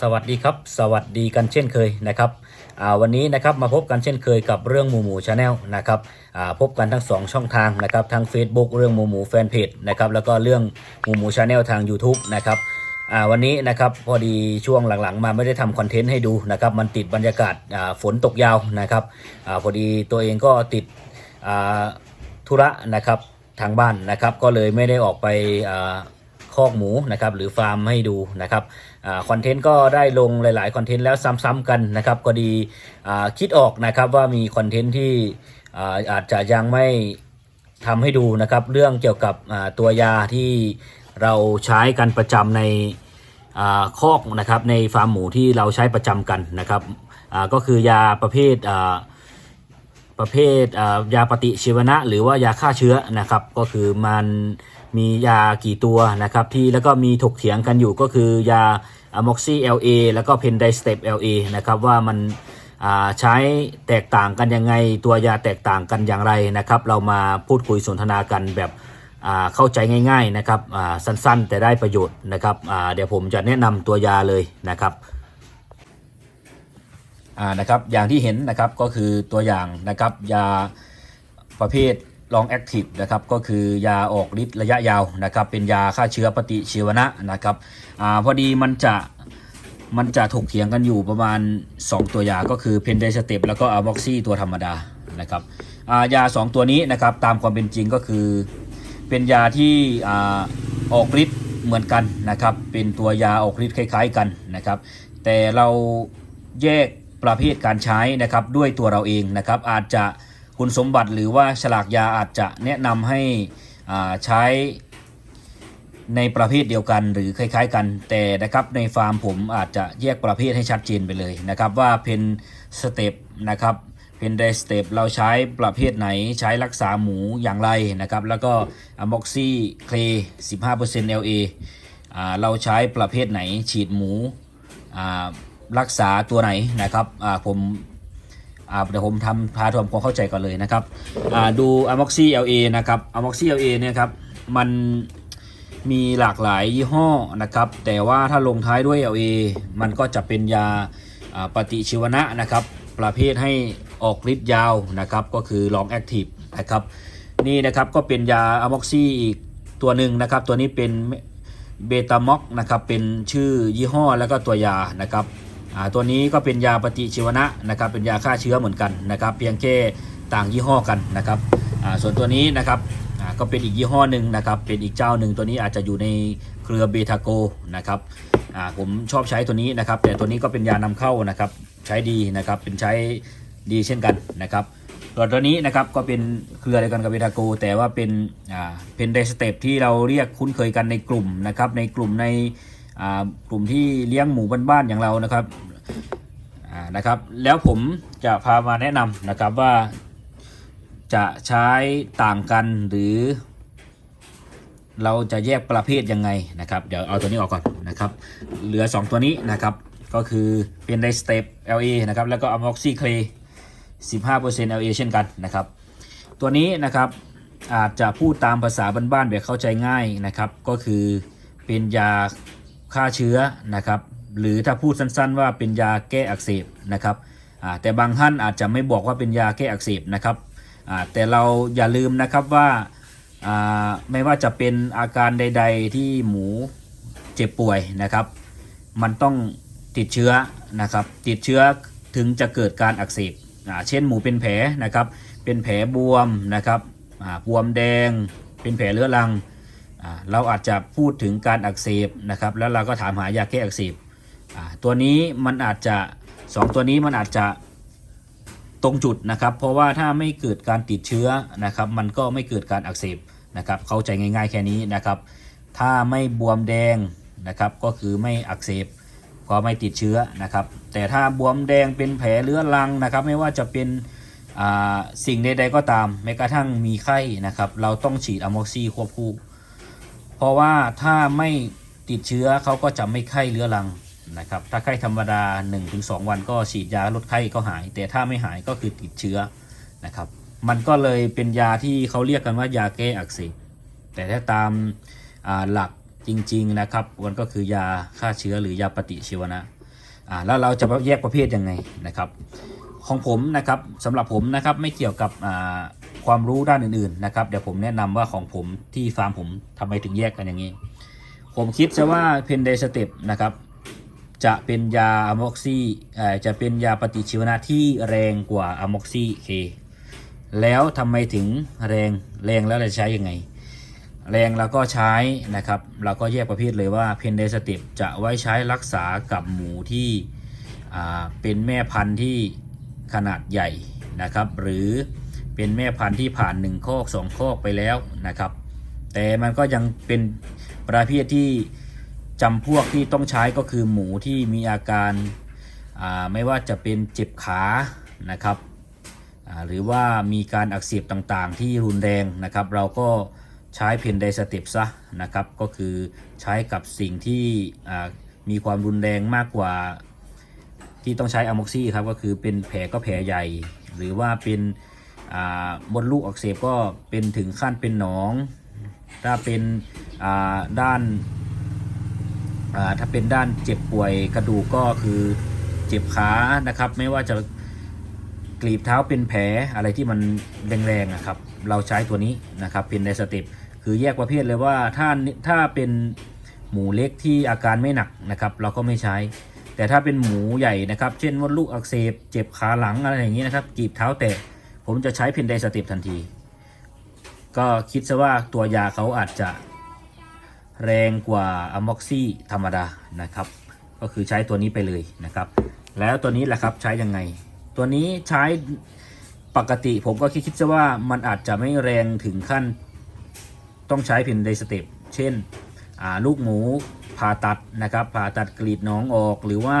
สวัสดีครับ สวัสดีกันเช่นเคยนะครับวันนี้นะครับมาพบกันเช่นเคยกับเรื่องหมูหมูชาแนลนะครับพบกันทั้ง 2 ช่องทางนะครับทั้ง Facebook เรื่องหมูหมูแฟนเพจนะครับแล้วก็เรื่องหมูหมูชาแนลทาง YouTube นะครับวันนี้นะครับพอดีช่วงหลังๆ มาไม่ได้ทำคอนเทนต์ให้ดูนะครับมันติดบรรยากาศฝนตกยาวนะครับอพอดีตัวเองก็ติดธุระนะครับทางบ้านนะครับก็เลยไม่ได้ออกไปอคอกหมูนะครับหรือฟาร์มให้ดูนะครับ คอนเทนต์ก็ได้ลงหลายๆคอนเทนต์แล้วซ้ำๆกันนะครับก็ดีคิดออกนะครับว่ามีคอนเทนต์ที่อาจจะยังไม่ทำให้ดูนะครับเรื่องเกี่ยวกับตัวยาที่เราใช้กันประจำในอคอกนะครับในฟาร์มหมูที่เราใช้ประจำกันนะครับก็คือยาประเภทประเภทยาปฏิชีวนะ หรือว่ายาฆ่าเชื้อนะครับก็คือมันมียากี่ตัวนะครับที่แล้วก็มีถกเถียงกันอยู่ก็คือยา อะม็อกซี่ LA แล้วก็เพนไดสเตป LA นะครับว่ามันใช้แตกต่างกันยังไง ตัวยาแตกต่างกันอย่างไรนะครับ เรามาพูดคุยสนทนากันแบบเข้าใจง่าย ๆนะครับสั้นๆ แต่ได้ประโยชน์นะครับเดี๋ยวผมจะแนะนำตัวยาเลยนะครับนะครับอย่างที่เห็นนะครับก็คือตัวอย่างนะครับยาประเภท ลองแอคทีฟนะครับก็คือยาออกฤทธิ์ระยะยาวนะครับเป็นยาฆ่าเชื้อปฏิชีวนะนะครับอ่าพอดีมันจะมันจะถกเถียงกันอยู่ประมาณ 2 ตัวยาก็คือเพนเดสเตปแล้วก็อะม็อกซี่ตัวธรรมดานะครับอ่ายา 2 ตัวนี้นะครับตามความเป็นจริงก็คือเป็นยาที่อ่าออกฤทธิ์เหมือนกันนะครับเป็นตัวยาออกฤทธิ์คล้าย ๆกันนะครับแต่เราแยกประเภทการใช้นะครับด้วยตัวเราเองนะครับอาจจะ คุณสมบัติหรือว่าฉลากยาอาจจะแนะนำให้ใช้ในประเภทเดียวกันหรือคล้ายๆกัน แต่นะครับในฟาร์มผมอาจจะแยกประเภทให้ชัดเจนไปเลยนะครับว่าเป็นสเต็ปนะครับเป็นไดสเต็ปเราใช้ประเภทไหนใช้รักษาหมูอย่างไรนะครับแล้วก็อะม็อกซี่เคล15% LA อ่าเราใช้ประเภทไหนฉีดหมูรักษาตัวไหนนะครับผม เดี๋ยวผมทำพาทำความเข้าใจก่อนเลยนะครับอ่าดู a m o x y LA นะครับ a m o x y LA เอลอยเนี่ยครับมันมีหลากหลายยี่ห้อนะครับ แต่ว่าถ้าลงท้ายด้วย LA มันก็จะเป็นยาปฏิชีวนะนะครับ ประเภทให้ออกฤทธิ์ยาวนะครับ ก็คือ long active นะครับ นี่นะครับก็เป็นยาอะม็อกซี่อีกตัวหนึ่งนะครับ ตัวนี้เป็นเบตามอกนะครับ เป็นชื่อยี่ห้อแล้วก็ตัวยานะครับ ตัวนี้ก็เป็นยาปฏิชีวนะนะครับเป็นยาฆ่าเชื้อเหมือนกันนะครับเพียงแค่ต่างยี่ห้อกันนะครับอ่าส่วนตัวนี้นะครับอ่าก็เป็นอีกยี่ห้อหนึ่งนะครับเป็นอีกเจ้าหนึ่งตัวนี้อาจจะอยู่ในเครือเบทาโกนะครับอ่าผมชอบใช้ตัวนี้นะครับ แต่ตัวนี้ก็เป็นยานำเข้านะครับใช้ดีนะครับเป็นใช้ดีเช่นกันนะครับส่วนตัวนี้นะครับก็เป็นเครือเดียวกันกับเบทาโก แต่ว่าเป็นอ่าเป็นไดสเตปที่เราเรียกคุ้นเคยกันในกลุ่มนะครับในกลุ่มใน กลุ่มที่เลี้ยงหมูบ้านๆอย่างเรานะครับนะครับ แล้วผมจะพามาแนะนำนะครับว่าจะใช้ต่างกันหรือ เราจะแยกประเภทยังไงนะครับ เดี๋ยวเอาตัวนี้ออกก่อนนะครับ เหลือ 2 ตัวนี้นะครับ ก็คือเป็นไดสเตป LA นะครับ แล้วก็อะม็อกซี่เคล15% LA เช่นกันนะครับ ตัวนี้นะครับอาจจะพูดตามภาษาบ้านๆแบบเข้าใจง่ายนะครับ ก็คือเป็นยา ฆ่าเชื้อนะครับหรือถ้าพูดสั้นๆ ว่าเป็นยาแก้อักเสบนะครับแต่บางท่านอาจจะไม่บอกว่าเป็นยาแก้อักเสบนะครับแต่เราอย่าลืมนะครับว่าไม่ว่าจะเป็นอาการใด ๆ ที่หมูเจ็บป่วยนะครับ มันต้องติดเชื้อนะครับ ติดเชื้อถึงจะเกิดการอักเสบเช่นหมูเป็นแผลนะครับ เป็นแผลบวมนะครับบวมแดง เป็นแผลเรื้อรัง เราอาจจะพูดถึงการอักเสบนะครับแล้วเราก็ถามหายาแก้อักเสบตัวนี้มันอาจจะสองตัวนี้มันอาจจะตรงจุดนะครับ เพราะว่าถ้าไม่เกิดการติดเชื้อนะครับ มันก็ไม่เกิดการอักเสบนะครับ เข้าใจง่ายๆแค่นี้นะครับ ถ้าไม่บวมแดงนะครับก็คือไม่อักเสบก็ไม่ติดเชื้อนะครับ แต่ถ้าบวมแดงเป็นแผลเรื้อรังนะครับ ไม่ว่าจะเป็นสิ่งใดๆก็ตามแม้กระทั่งมีไข้นะครับ เราต้องฉีดอะม็อกซี่ควบคู่ เพราะว่าถ้าไม่ติดเชื้อเขาก็จะไม่ไข้เรื้อรังนะครับถ้าไข้ธรรมดา 1-2 วันก็ฉีดยาลดไข้ก็หาย แต่ถ้าไม่หายก็คือติดเชื้อนะครับมันก็เลยเป็นยาที่เขาเรียกกันว่ายาแก้อักเสบแต่ถ้าตามาหลักจริงๆนะครับมันก็คือยาฆ่าเชื้อหรือยาปฏิชีวนะแล้วเราจะแยกประเภทยังไงนะครับ ของผมนะครับสำหรับผมนะครับไม่เกี่ยวกับ ความรู้ด้านอื่นๆนะครับเดี๋ยวผมแนะนำว่าของผมที่ฟาร์มผมทำไมถึงแยกกันอย่างนี้ ผมคิดซะว่าเพนเดสเต็ปนะครับจะเป็นยาอะม็อกซี่จะเป็นยาปฏิชีวนะที่แรงกว่าอะม็อกซี่เคแล้วทำไมถึงแรงแรงแล้วเราใช้ยังไง แรงเราก็ใช้นะครับเราก็แยกประเภทเลยว่าเพนเดสเต็ปจะไว้ใช้รักษากับหมูที่เป็นแม่พันธุ์ที่ขนาดใหญ่นะครับ หรือ เป็นแม่พันธุ์ที่ผ่านหนึ่งคอกสองคอกไปแล้วนะครับ แต่มันก็ยังเป็นประเภทที่จำพวกที่ต้องใช้ก็คือหมูที่มีอาการาไม่ว่าจะเป็นเจ็บขานะครับหรือว่ามีการอักเสบต่างๆ ที่รุนแรงนะครับ เราก็ใช้เพนไดสเต็ปซะนะครับ ก็คือใช้กับสิ่งที่มีความรุนแรงมากกว่าที่ต้องใช้อะม็อกซี่ครับก็คือเป็นแผลก็แผลใหญ่ หรือว่าเป็น บนลูกอักเสบก็เป็นถึงขั้นเป็นหนอง ถ้าเป็นด้านาถ้าเป็นด้านเจ็บป่วยกระดูกก็คือเจ็บขานะครับ ไม่ว่าจะกรีบเท้าเป็นแผลอะไรที่มันแรงๆนะครับ เราใช้ตัวนี้นะครับเป็นในสเต็ปคือแยกประเภทเลยว่าถ้าถ้าเป็นหมูเล็กที่อาการไม่หนักนะครับ เราก็ไม่ใช้ แต่ถ้าเป็นหมูใหญ่นะครับ เช่นว่าลูกอักเสบเจ็บขาหลังอะไรอย่างนี้นะครับกรีบเท้าแตก ผมจะใช้เพนไดสเต็ปทันที ก็คิดซะว่าตัวยาเขาอาจจะแรงกว่าอะม็อกซี่ธรรมดานะครับ ก็คือใช้ตัวนี้ไปเลยนะครับ แล้วตัวนี้แหละครับใช้ยังไง ตัวนี้ใช้ปกติผมก็คิดคิดซะว่ามันอาจจะไม่แรงถึงขั้น ต้องใช้เพนไดสเตปเช่นลูกหมูผ่าตัดนะครับผ่าตัดกรีดหน้องออกหรือว่า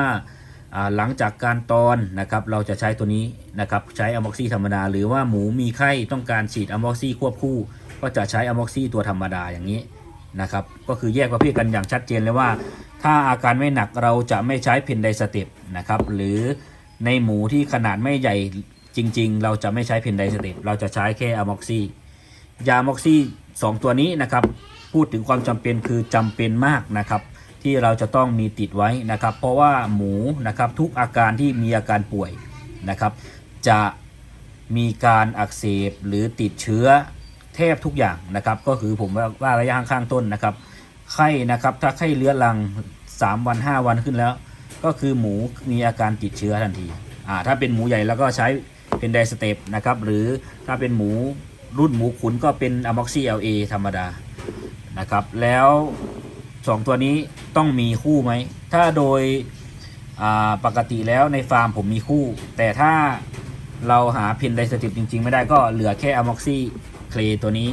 หลังจากการตอนนะครับเราจะใช้ตัวนี้นะครับใช้อะม็อกซี่ธรรมดา หรือว่าหมูมีไข้ต้องการฉีดอะม็อกซี่ควบคู่ ก็จะใช้อะม็อกซี่ตัวธรรมดาอย่างนี้นะครับก็คือแยกประเภทกันอย่างชัดเจนเลยว่า ถ้าอาการไม่หนักเราจะไม่ใช้เพนไดสเต็ปนะครับหรือในหมูที่ขนาดไม่ใหญ่จริง ๆ เราจะไม่ใช้เพนไดสเต็ปเราจะใช้แค่อะม็อกซี่ยาม็อกซี่สองตัวนี้นะครับพูดถึงความจำเป็นคือจำเป็นมากนะครับ ที่เราจะต้องมีติดไว้นะครับ เพราะว่าหมูนะครับทุกอาการที่มีอาการป่วยนะครับ จะมีการอักเสบหรือติดเชื้อแทบทุกอย่างนะครับ ก็คือผมว่าระยะข้างต้นนะครับ ไข้นะครับถ้าไข้เลื้อรัง 3 วัน 5 วันขึ้นแล้ว ก็คือหมูมีอาการติดเชื้อทันทีอ่าถ้าเป็นหมูใหญ่แล้วก็ใช้เป็นไดสเตปนะครับหรือถ้าเป็นหมูรุ่นหมูขุนก็เป็นอะม็อกซี่เอลเอธรรมดานะครับแล้ว 2ตัวนี้ต้องมีคู่ไหม ถ้าโดยปกติแล้วในฟาร์มผมมีคู่ แต่ถ้าเราหาพินไดสติปจริง ๆ ไม่ได้ก็เหลือแค่อะม็อกซี่เคลตัวนี้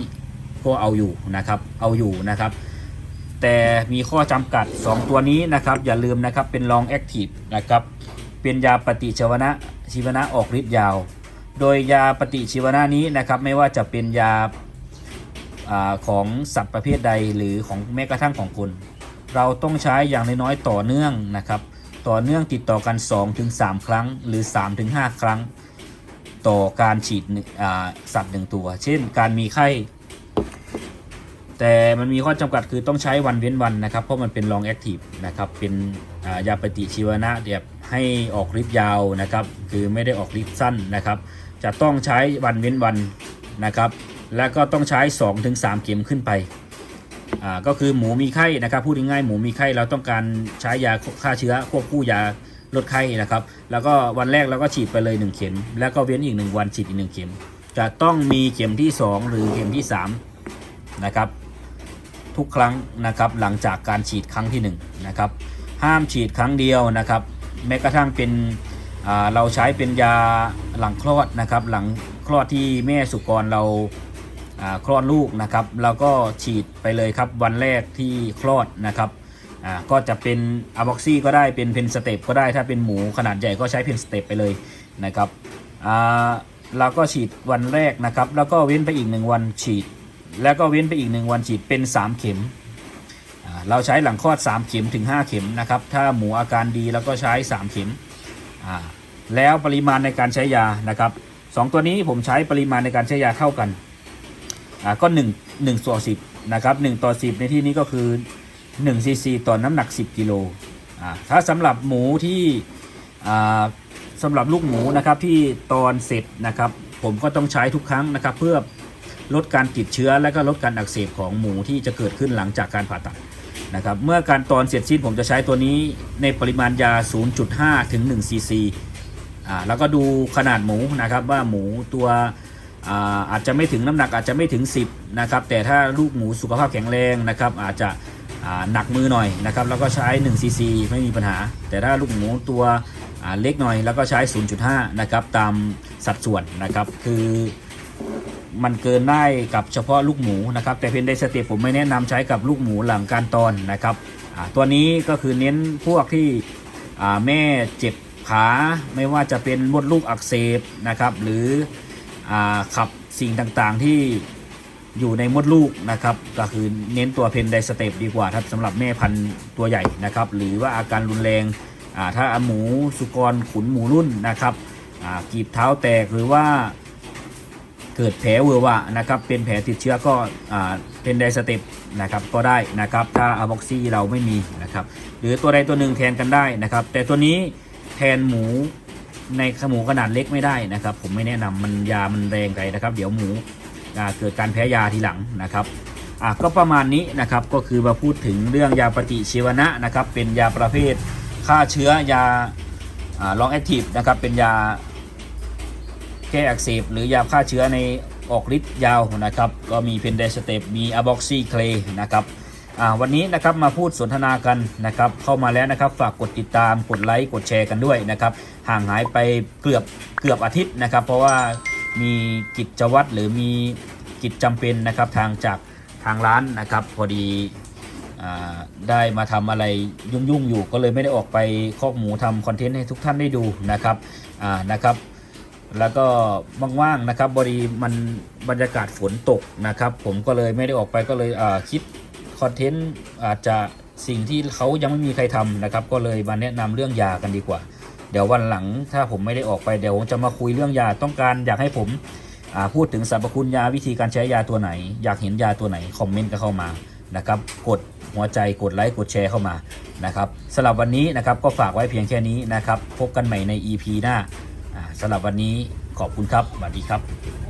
ก็เอาอยู่นะครับ เอาอยู่นะครับ แต่มีข้อจำกัด 2 ตัวนี้นะครับ อย่าลืมนะครับเป็น long active นะครับ เป็นยาปฏิชีวนะชีวนะออกฤทธิ์ยาว โดยยาปฏิชีวนะนี้นะครับ ไม่ว่าจะเป็นยา อของสัตว์ประเภทใดหรือของแม้กระทั่งของคน เราต้องใช้อย่างน้อยๆต่อเนื่องนะครับ ต่อเนื่องติดต่อกัน 2-3 ครั้ง หรือ 3-5 ครั้ง ต่อการฉีดสัตว์หนึ่งตัว เช่น การมีไข้ แต่มันมีข้อจำกัดคือต้องใช้วันเว้นวันนะครับ เพราะมันเป็น long active นะครับเป็นายาปฏิชีวนะเดี๋ยวให้ออกฤทธิ์ยาวนะครับ คือไม่ได้ออกฤทธิ์สั้นนะครับ จะต้องใช้วันเว้นวันนะครับ แล้วก็ต้องใช้ 2-3 เข็มขึ้นไปอ่าก็คือหมูมีไข้นะครับพูดง่ายๆหมูมีไข้เราต้องการใช้ยาฆ่าเชื้อควบคู่ยาลดไข้นะครับ แล้วก็วันแรกเราก็ฉีดไปเลย 1 เข็ม แล้วก็เว้นอีก 1 วันฉีดอีก 1 เข็ม จะต้องมีเข็มที่ 2 หรือเข็มที่3นะครับทุกครั้งนะครับหลังจากการฉีดครั้งที่1นะครับห้ามฉีดครั้งเดียวนะครับ แม้กระทั่งเป็นอ่าเราใช้เป็นยาหลังคลอดนะครับ หลังคลอดที่แม่สุกรเรา คลอดลูกนะครับแล้วก็ฉีดไปเลยครับวันแรกที่คลอดนะครับก็จะเป็นอะบ็อกซี่ก็ได้เป็นเพนสเต็ปก็ได้ถ้าเป็นหมูขนาดใหญ่ก็ใช้เพนสเต็ปไปเลยนะครับเราก็ฉีดวันแรกนะครับแล้วก็เว้นไปอีกหนึ่งวันฉีด แล้วก็เว้นไปอีกหนึ่งวันฉีดเป็น 3 เข็ม เราใช้หลังคลอด 3 เข็มถึง 5 เข็มนะครับถ้าหมูอาการดีเราก็ใช้ 3 เข็ม แล้วปริมาณในการใช้ยานะครับสองตัวนี้ผมใช้ปริมาณในการใช้ยาเท่ากัน อ่าก็1 1ต่อ10นะครับ1ต่อ 10 ในที่นี้ก็คือ1ซีซีต่อน้ำหนัก 10กิโลอ่าถ้าสำหรับหมูที่อ่าสำหรับลูกหมูนะครับที่ตอนเสร็จนะครับ ผมก็ต้องใช้ทุกครั้งนะครับ เพื่อลดการติดเชื้อและก็ลดการอักเสบของหมูที่จะเกิดขึ้นหลังจากการผ่าตัดนะครับเมื่อการตอนเสร็จสิ้นผมจะใช้ตัวนี้ในปริมาณยา 0.5 ถึง1ซีซีอ่าแล้วก็ดูขนาดหมูนะครับว่าหมูตัว อาอาจจะไม่ถึงน้ำหนักอาจจะไม่ถึง 10นะครับแต่ถ้าลูกหมูสุขภาพแข็งแรงนะครับอาจจะหนักมือหน่อยนะครับแล้วก็ใช้1ซีซีไม่มีปัญหา แต่ถ้าลูกหมูตัวเล็กหน่อย แล้วก็ใช้ 0.5นะครับตามสัดส่วนนะครับคือมันเกินได้กับเฉพาะลูกหมูนะครับแต่เพนไดสเตปผมไม่แนะนำใช้กับลูกหมูหลังการตอนนะครับตัวนี้ก็คือเน้นพวกที่แม่เจ็บขาไม่ว่าจะเป็นมดลูกอักเสบนะครับหรือ ขับสิ่งต่างๆที่อยู่ในมดลูกนะครับ ก็คือเน้นตัวเพนไดสเตปดีกว่าครับสำหรับแม่พันธุ์ตัวใหญ่นะครับ หรือว่าอาการรุนแรงถ้าหมูสุกรขุนหมูรุ่นนะครับกีบเท้าแตกหรือว่าเกิดแผลเวอร์วะนะครับเป็นแผลติดเชื้อก็เป็นไดสเต็ปนะครับก็ได้นะครับถ้าอะบ็อกซี่เราไม่มีนะครับหรือตัวใดตัวหนึ่งแทนกันได้นะครับ แต่ตัวนี้แทนหมู ในหมูขนาดเล็กไม่ได้นะครับ ผมไม่แนะนำมันยามันแรงไปนะครับ เดี๋ยวหมูเกิดการแพ้ยาทีหลังนะครับอะก็ประมาณนี้นะครับก็คือมาพูดถึงเรื่องยาปฏิชีวนะนะครับ เป็นยาประเภทฆ่าเชื้อยาลองแอคทีฟนะครับเป็นยาแก้อักเสบหรือยาฆ่าเชื้อในออกฤทธิ์ยาวนะครับ ก็มีเพนเดสเตปมีอะบ็อกซี่เคลนะครับอ่าวันนี้นะครับมาพูดสนทนากันนะครับ เข้ามาแล้วนะครับ ฝากกดติดตามกดไลค์กดแชร์กันด้วยนะครับ ห่างหายไปเกือบเกือบอาทิตย์นะครับ เพราะว่ามีกิจวัตรหรือมีกิจจำเป็นนะครับทางจากทางร้านนะครับ พอดีอได้มาทำอะไรยุ่งๆอยู่ ก็เลยไม่ได้ออกไปคอกหมูทำคอนเทนต์ให้ทุกท่านได้ดูนะครับนะครับ แล้วก็ว่างๆนะครับบริมันบรรยากาศฝนตกนะครับ ผมก็เลยไม่ได้ออกไปก็เลยคิดคอนเทนต์อาจจะสิ่งที่เขายังไม่มีใครทำนะครับ ก็เลยมาแนะนำเรื่องยากันดีกว่า เดี๋ยววันหลังถ้าผมไม่ได้ออกไปเดี๋ยวผมจะมาคุยเรื่องยาต้องการอยากให้ผมพูดถึงสรรพคุณยาวิธีการใช้ยาตัวไหน อยากเห็นยาตัวไหนคอมเมนต์ก็เข้ามานะครับกดหัวใจกดไลค์กดแชร์เข้ามานะครับสำหรับวันนี้นะครับก็ฝากไว้เพียงแค่นี้นะครับพบกันใหม่ใน EP หน้าสำหรับวันนี้ขอบคุณครับสวัสดีครับ